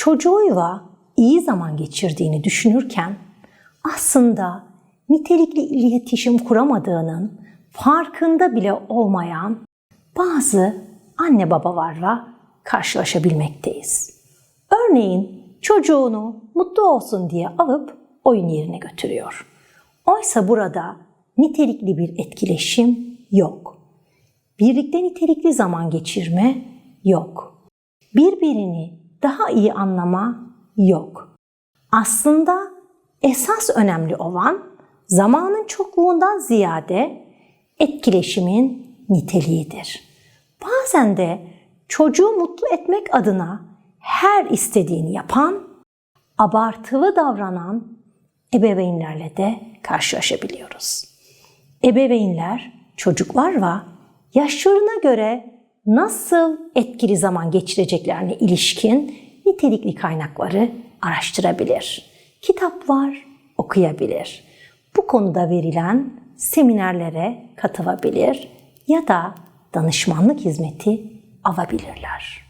çocuğuyla iyi zaman geçirdiğini düşünürken aslında nitelikli iletişim kuramadığının farkında bile olmayan bazı anne babalarla karşılaşabilmekteyiz. Örneğin çocuğunu mutlu olsun diye alıp oyun yerine götürüyor. Oysa burada nitelikli bir etkileşim yok. Birlikte nitelikli zaman geçirme yok. Birbirini daha iyi anlama yok. Aslında esas önemli olan zamanın çokluğundan ziyade etkileşimin niteliğidir. Bazen de çocuğu mutlu etmek adına her istediğini yapan, abartılı davranan ebeveynlerle de karşılaşabiliyoruz. Ebeveynler çocuklarla yaşlarına göre nasıl etkili zaman geçireceklerine ilişkin nitelikli kaynakları araştırabilir. Kitaplar okuyabilir. Bu konuda verilen seminerlere katılabilir ya da danışmanlık hizmeti alabilirler.